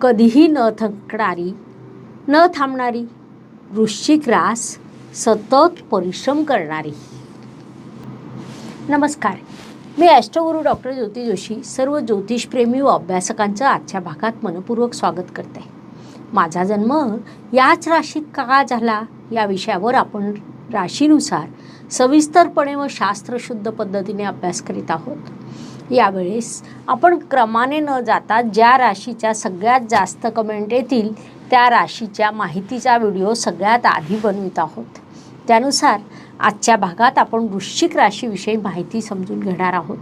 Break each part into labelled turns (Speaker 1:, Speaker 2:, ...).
Speaker 1: कधीही न थकणारी न थांबणारी वृश्चिक रास सतत परिश्रम करणारी. नमस्कार. मी ॲस्ट्रोगुरू डॉक्टर ज्योती जोशी सर्व ज्योतिषप्रेमी व अभ्यासकांचं आजच्या भागात मनपूर्वक स्वागत करते. माझा जन्म याच राशीत का झाला या विषयावर आपण राशीनुसार सविस्तरपणे व शास्त्रशुद्ध पद्धतीने अभ्यास करीत आहोत. यावेळेस आपण क्रमाने न जाता ज्या राशीच्या सगळ्यात जास्त कमेंट येतील त्या राशीच्या माहितीचा व्हिडिओ सगळ्यात आधी बनवित आहोत. त्यानुसार आजच्या भागात आपण वृश्चिक राशीविषयी माहिती समजून घेणार आहोत.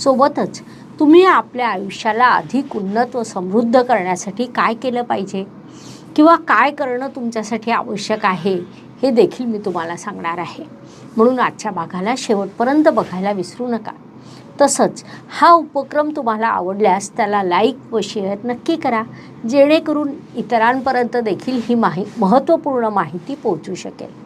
Speaker 1: सोबतच तुम्ही आपल्या आयुष्याला अधिक उन्नत व समृद्ध करण्यासाठी काय केलं पाहिजे? किंवा काय करणं तुमच्यासाठी आवश्यक आहे? हे देखील मी तुम्हाला सांगणार आहे. म्हणून आजच्या भागाला शेवटपर्यंत बघायला विसरू नका. तसंच हा उपक्रम तुम्हाला आवडल्यास त्याला लाईक व शेअर नक्की करा जेणेकरून इतरांपर्यंत देखील ही माहि महत्त्वपूर्ण माहिती पोहोचू शकेल.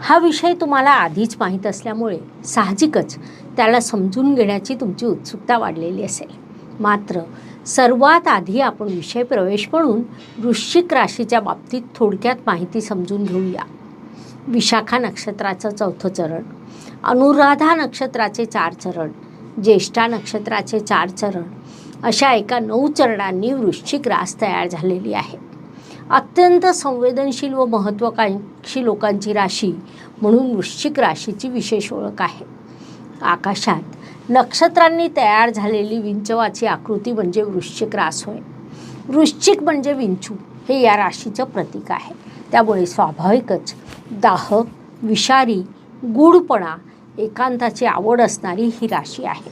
Speaker 1: हा विषय तुम्हाला आधीच माहीत असल्यामुळे साहजिकच त्याला समजून घेण्याची तुमची उत्सुकता वाढलेली असेल. मात्र सर्वात आधी आपण विषय प्रवेश म्हणून वृश्चिक राशीच्या बाबतीत थोडक्यात माहिती समजून घेऊया. विशाखा नक्षत्राचं चौथं चरण अनुराधा नक्षत्राचे चार चरण ज्येष्ठा नक्षत्राचे चार चरण अशा एका नऊ चरणांनी वृश्चिक रास तयार झालेली आहे. अत्यंत संवेदनशील व महत्त्वाकांक्षी लोकांची राशी म्हणून वृश्चिक राशीची विशेष ओळख आहे. आकाशात नक्षत्रांनी तयार झालेली विंचवाची आकृती म्हणजे वृश्चिक रास होय. वृश्चिक म्हणजे विंचू हे या राशीचं प्रतीक आहे. त्यामुळे स्वाभाविकच दाह विषारी गूढपणा एकांताची आवड असणारी ही राशी आहे.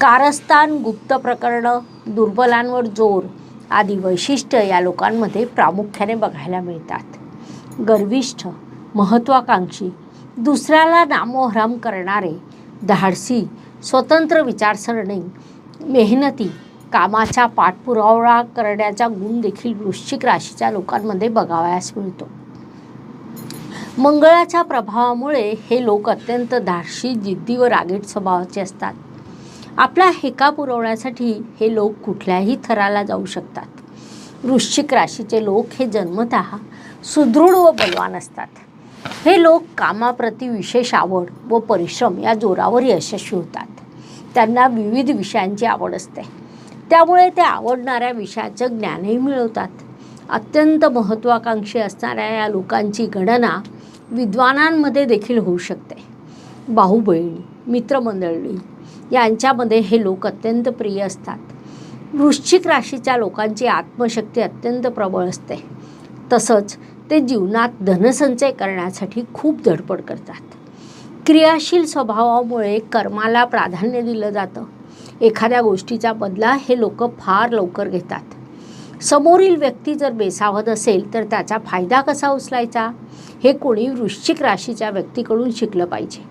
Speaker 1: कारस्थान गुप्त प्रकरणं दुर्बलांवर जोर आदी वैशिष्ट्य या लोकांमध्ये प्रामुख्याने बघायला मिळतात. गर्विष्ठ महत्त्वाकांक्षी दुसऱ्याला नामोहराम करणारे धाडसी स्वतंत्र विचारसरणी मेहनती कामाचा पाठपुरावा करण्याचा गुण देखील वृश्चिक राशीच्या लोकांमध्ये बघावयास मिळतो. मंगळाच्या प्रभावामुळे हे लोक अत्यंत धाडशी जिद्दी व रागीट स्वभावाचे असतात. आपला हेका पुरवण्यासाठी हे लोक कुठल्याही थराला जाऊ शकतात. वृश्चिक राशीचे लोक हे जन्मत सुदृढ व बलवान असतात. हे लोक कामाप्रती विशेष आवड व परिश्रम या जोरावर यशस्वी होतात. त्यांना विविध विषयांची आवड असते. त्यामुळे ते आवडणाऱ्या विषयाचं ज्ञानही मिळवतात. अत्यंत महत्त्वाकांक्षी असणाऱ्या या लोकांची गणना विद्वानांमध्ये देखील होऊ शकते. भाऊ बहिणी मित्रमंडळी यांच्यामध्ये हे लोक अत्यंत प्रिय असतात. वृश्चिक राशीच्या लोकांची आत्मशक्ती अत्यंत प्रबळ असते. तसंच ते जीवनात धनसंचय करण्यासाठी खूप धडपड करतात. क्रियाशील स्वभावामुळे कर्माला प्राधान्य दिलं जातं. एखाद्या गोष्टीचा बदला हे लोक फार लवकर घेतात. समोरील व्यक्ती जर बेसावत असेल तर त्याचा फायदा कसा उचलायचा? हे कोणी वृश्चिक राशीच्या व्यक्तीकडून शिकलं पाहिजे.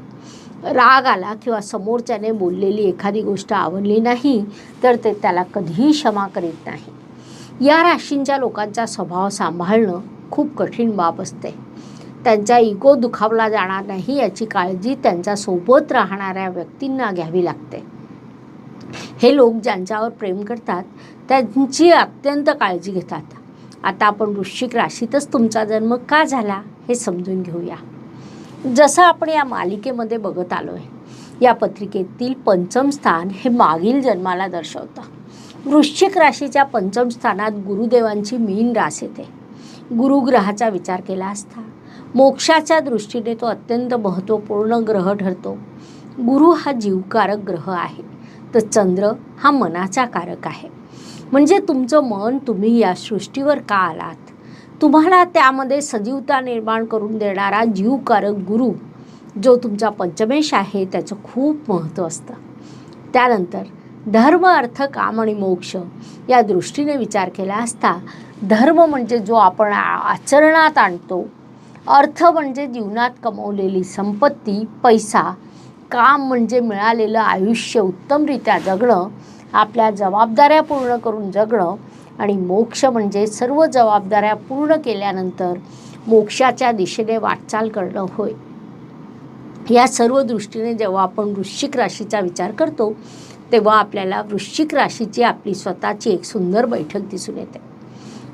Speaker 1: राग आला किंवा समोरच्याने बोललेली एखादी गोष्ट आवडली नाही तर ते त्याला कधीही क्षमा करीत नाही. या राशींच्या लोकांचा स्वभाव सांभाळणं खूप कठीण बाब असते. त्यांचा इगो दुखावला जाणार नाही याची काळजी त्यांच्यासोबत राहणाऱ्या व्यक्तींना घ्यावी लागते. हे लोक ज्यांच्यावर प्रेम करतात त्यांची अत्यंत काळजी घेतात. आता आपण वृश्चिक राशीतच तुमचा जन्म का झाला हे समजून घेऊया. जसं आपण या मालिकेमध्ये बघत आलो आहे या पत्रिकेतील पंचम स्थान हे मागील जन्माला दर्शवतं. वृश्चिक राशीच्या पंचम स्थानात गुरुदेवांची मीन रास येते. गुरुग्रहाचा विचार केला असता मोक्षाच्या दृष्टीने तो अत्यंत महत्त्वपूर्ण ग्रह ठरतो. गुरु हा जीवकारक ग्रह आहे तर चंद्र हा मनाचा कारक आहे. म्हणजे तुमचं मन तुम्ही या सृष्टीवर का आलात? तुम्हाला त्यामध्ये सजीवता निर्माण करून देणारा जीवकारक गुरु जो तुमचा पंचमेश आहे त्याचं खूप महत्त्व असतं. त्यानंतर धर्म अर्थ काम आणि मोक्ष या दृष्टीने विचार केला असता धर्म म्हणजे जो आपण आचरणात आणतो. अर्थ म्हणजे जीवनात कमवलेली संपत्ती पैसा. काम म्हणजे मिळालेलं आयुष्य उत्तमरित्या जगणं. आपल्या जबाबदाऱ्या पूर्ण करून जगणं आणि मोक्ष म्हणजे सर्व जबाबदाऱ्या पूर्ण केल्यानंतर मोक्षाच्या दिशेने वाटचाल करणं होय. या सर्व दृष्टीने जेव्हा आपण वृश्चिक राशीचा विचार करतो तेव्हा आपल्याला वृश्चिक राशीची आपली स्वतःची एक सुंदर बैठक दिसून येते.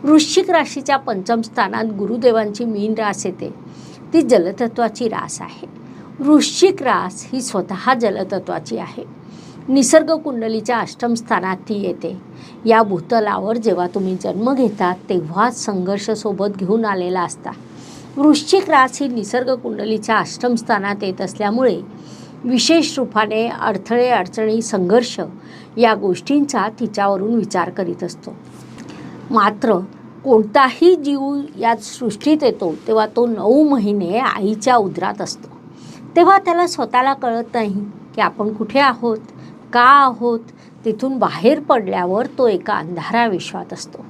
Speaker 1: वृश्चिक राशीच्या पंचम स्थानात गुरुदेवांची मीन रास येते. ती जलतत्वाची रास आहे. वृश्चिक रास ही स्वतः जलतत्वाची आहे. निसर्ग कुंडलीच्या अष्टम स्थानात ती येते. या भूतलावर जेव्हा तुम्ही जन्म घेतात तेव्हाच संघर्ष सोबत घेऊन आलेला असता. वृश्चिक रास ही निसर्ग कुंडलीच्या अष्टम स्थानात येत असल्यामुळे विशेष रूपाने अडथळे अडचणी संघर्ष या गोष्टींचा तिच्यावरून विचार करीत असतो. मात्र कोणताही जीव या सृष्टीत येतो तेव्हा तो नऊ महिने आईच्या उदरात असतो. तेव्हा त्याला स्वतःला कळत नाही की आपण कुठे आहोत. का आहोत? तिथून बाहेर पडल्यावर तो एका अंधारा विश्वात असतो.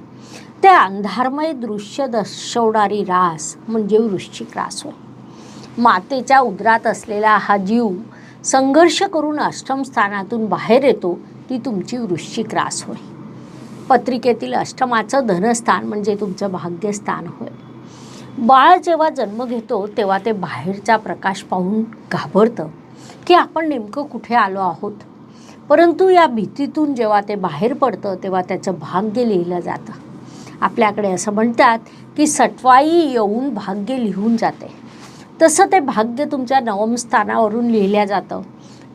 Speaker 1: ते अंधारमय दृश्य दर्शवणारी रास म्हणजे वृश्चिक रास होय. मातेच्या उदरात असलेला हा जीव संघर्ष करून अष्टमस्थानातून बाहेर येतो ती तुमची वृश्चिक रास होय. पत्रिकेतील अष्टमाचं धनस्थान म्हणजे तुमचं भाग्यस्थान होय. बाळ जेव्हा जन्म घेतो तेव्हा ते बाहेरचा प्रकाश पाहून घाबरतं की आपण नेमकं कुठे आलो आहोत? परंतु या भीतीतून जेव्हा ते बाहेर पडतं तेव्हा त्याचं भाग्य लिहिलं जातं. आपल्याकडे असं म्हणतात की सटवाई येऊन भाग्य लिहून जाते. तसं ते भाग्य तुमच्या नवम स्थानावरून लिहिल्या जातं.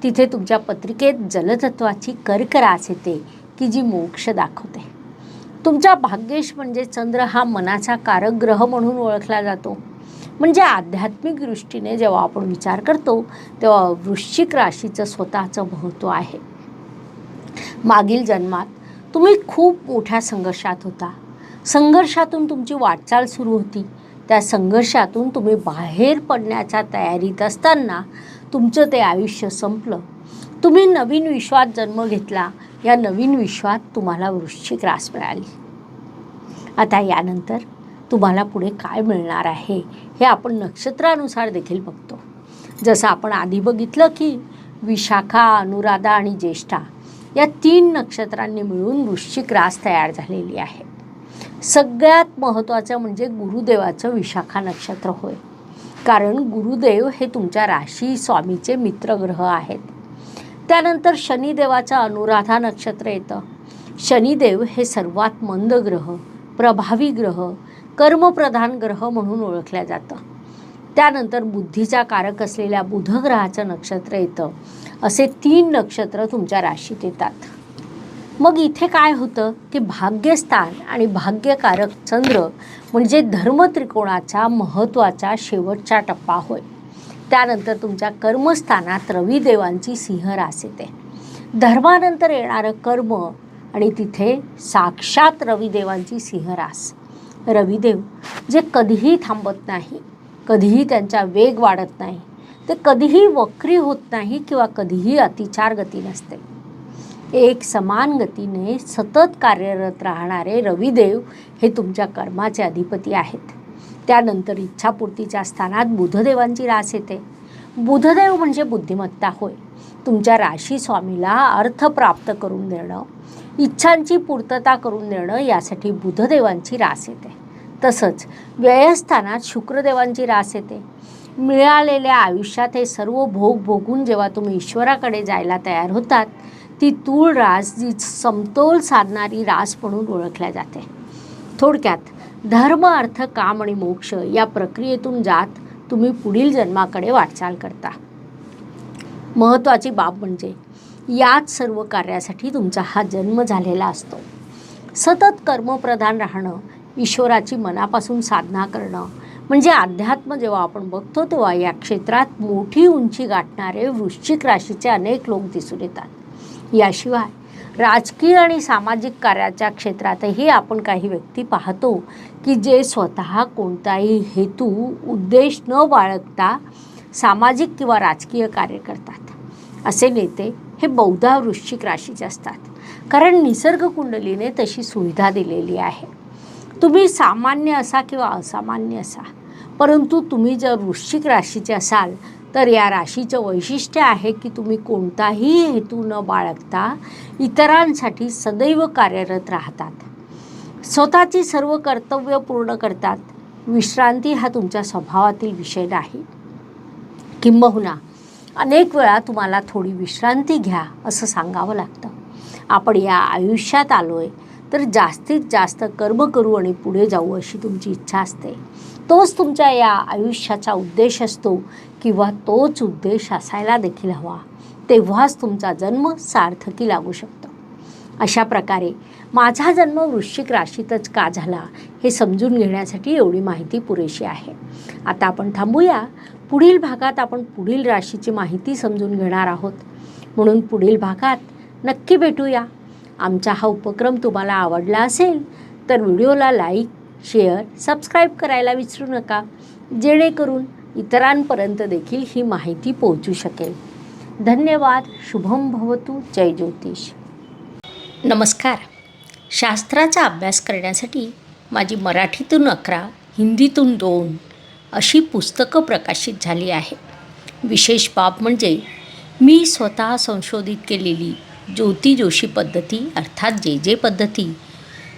Speaker 1: तिथे तुमच्या पत्रिकेत जलतत्वाची कर्करास येते की जी मोक्ष दाखवते. तुमचा भाग्येश म्हणजे चंद्र हा मनाचा कारक ग्रह म्हणून ओळखला जातो. म्हणजे आध्यात्मिक दृष्टीने जेव्हा आपण विचार करतो तेव्हा वृश्चिक राशीचं स्वतःचं महत्त्व आहे. मागील जन्मात तुम्ही खूप मोठ्या संघर्षात होता. संघर्षातून तुमची वाटचाल सुरू होती. त्या संघर्षातून तुम्ही बाहेर पडण्याच्या तयारीत असताना तुमचं ते आयुष्य संपलं. तुम्ही नवीन विश्वात जन्म घेतला. या नवीन विश्वात तुम्हाला वृश्चिक रास मिळाली. आता यानंतर तुम्हाला पुढे काय मिळणार आहे हे आपण नक्षत्रानुसार देखील बघतो. जसं आपण आधी बघितलं की विशाखा अनुराधा आणि ज्येष्ठा या तीन नक्षत्रांनी मिळून वृश्चिक रास तयार झालेली आहे. सगळ्यात महत्त्वाचं म्हणजे गुरुदेवाचं विशाखा नक्षत्र होय. कारण गुरुदेव हे तुमच्या राशी स्वामीचे मित्रग्रह आहेत. त्यानंतर शनिदेवाचं अनुराधा नक्षत्र येतं. शनिदेव हे सर्वात मंद ग्रह प्रभावी ग्रह कर्मप्रधान ग्रह म्हणून ओळखल्या जातं. त्यानंतर बुद्धीचा कारक असलेल्या बुधग्रहाचं नक्षत्र येतं. असे तीन नक्षत्र तुमच्या राशीत येतात. मग इथे काय होतं? की भाग्यस्थान आणि भाग्यकारक चंद्र म्हणजे धर्मत्रिकोणाचा महत्त्वाचा शेवटचा टप्पा होय. त्यानंतर तुमच्या कर्मस्थानात रविदेवांची सिंह रास येते. धर्मानंतर येणारं कर्म आणि तिथे साक्षात रविदेवांची सिंहरास रविदेव जे कधीही थांबत नाही कधीही त्यांचा वेग वाढत नाही ते कधीही वक्री होत नाही किंवा कधीही अतिचार गती नसते. एक समान गतीने सतत कार्यरत राहणारे रविदेव हे तुमच्या कर्माचे अधिपती आहेत. त्यानंतर इच्छापूर्तीच्या स्थानात बुधदेवांची रास येते. बुधदेव म्हणजे बुद्धिमत्ता होय. तुमच्या राशी स्वामीला अर्थ प्राप्त करून देणं इच्छांची पूर्तता करून देणं यासाठी बुधदेवांची रास येते. तसंच व्ययस्थानात शुक्रदेवांची रास येते. मिळालेल्या आयुष्यात हे सर्व भोग भोगून जेव्हा तुम्ही ईश्वराकडे जायला तयार होतात ती तूळ रास जी समतोल साधणारी रास म्हणून ओळखल्या जाते. थोडक्यात धर्म अर्थ काम आणि मोक्ष या प्रक्रियेतून जात तुम्ही पुढील जन्माकडे वाटचाल करता. महत्त्वाची बाब म्हणजे याच सर्व कार्यासाठी तुमचा हा जन्म झालेला असतो. सतत कर्मप्रधान राहणं ईश्वराची मनापासून साधना करणं म्हणजे अध्यात्म जेव्हा आपण बघतो तेव्हा या क्षेत्रात मोठी उंची गाठणारे वृश्चिक राशीचे अनेक लोक दिसून येतात. याशिवाय राजकीय आणि सामाजिक कार्याच्या क्षेत्रातही आपण काही व्यक्ती पाहतो की जे स्वतः कोणताही हेतू उद्देश न बाळगता सामाजिक किंवा राजकीय कार्य करतात. असे नेते हे बहुधा वृश्चिक राशीचे असतात. कारण निसर्ग कुंडलीने तशी सुविधा दिलेली आहे. तुम्ही सामान्य असा किंवा असामान्य असा? परंतु तुम्ही जर वृश्चिक राशीचे असाल तर या राशीचं वैशिष्ट्य आहे की तुम्ही कोणताही हेतू न बाळगता इतरांसाठी सदैव कार्यरत राहतात. स्वतःची सर्व कर्तव्य पूर्ण करतात. विश्रांती हा तुमच्या स्वभावातील विषय नाही. किंबहुना अनेक वेळा तुम्हाला थोडी विश्रांती घ्या असं सांगावं लागतं. आपण या आयुष्यात आलो आहे तर जास्तीत जास्त कर्म करू आणि पुढे जाऊ अशी तुमची इच्छा असते. तोच तुमच्या या आयुष्याचा उद्देश असतो किंवा तोच उद्देश असायला देखील हवा तेव्हाच तुमचा जन्म सार्थकी लागू शकतो. अशा प्रकारे माझा जन्म वृश्चिक राशीतच का झाला हे समजून घेण्यासाठी एवढी माहिती पुरेशी आहे. आता आपण थांबूया. पुढील भागात आपण पुढील राशीची माहिती समजून घेणार आहोत. म्हणून पुढील भागात नक्की भेटूया. आमचा हा उपक्रम तुम्हाला आवडला असेल तर व्हिडिओला लाईक शेअर सबस्क्राईब करायला विसरू नका. जेणेकरून इतरांपर्यंत देखील ही माहिती पोहोचू शकेल. धन्यवाद. शुभम भवतू. जय ज्योतिष. नमस्कार. शास्त्राचा अभ्यास करण्यासाठी माझी मराठीतून अकरा हिंदीतून दोन अशी पुस्तकं प्रकाशित झाली आहे. विशेष बाब म्हणजे मी स्वतः संशोधित केलेली ज्योती जोशी पद्धती अर्थात जे जे पद्धती